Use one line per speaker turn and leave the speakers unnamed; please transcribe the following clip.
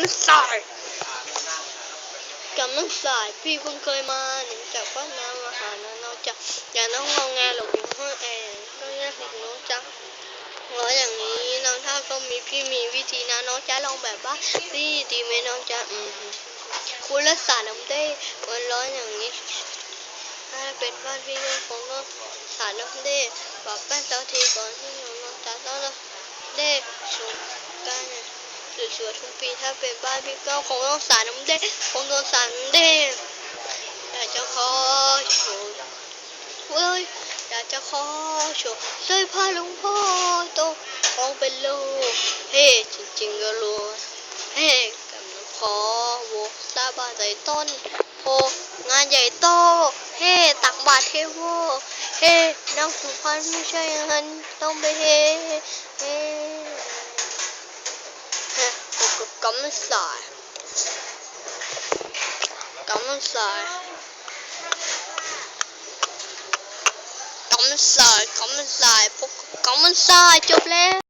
ำสายกำลังสายพี่เพิ่งเคยมาหนึ่งจากบ้าน้ำอาหารนะน้องจ๊ะอย่าน้องงองแงหลบอยู่ห้องแอร์ก็แยกของน้องจ๊ะงออย่างนี้น้องถ้าก็มีพี่มีวิธีนะน้องจ๊ะลองแบบว่าพี่ดีไหมน้องจ๊ะอืมคุณรักษาน้ำได้วันร้อนอย่างนี้ถ้าเป็นบ้านพี่ก็คงต้องสาน้ำได้ปรับแป้งเจ้าทีก่อนที่น้องน้องจ๊ะต้องได้สูงกัน สวยๆทุกปีถ้าเป็นบ้านพี่ก็คงต้องสาน้ำได้คงต้องสาน้ำได้อยากจะขอโชว์เว้ยอยากจะขอโชว์เสื้อผ้าหลวงพ่อโตคงเป็นโลเฮ้จริงๆก็รู้เฮ้กำลังขอโวสาบานใจต้นโพงานใหญ่โต เฮ้ตักบาตรเทโวเฮ้นั่งสุพรรณไม่ใช่อย่างนั้นต้องไปเฮ้เฮ้เฮ้ ก็กำลังสายกำลัง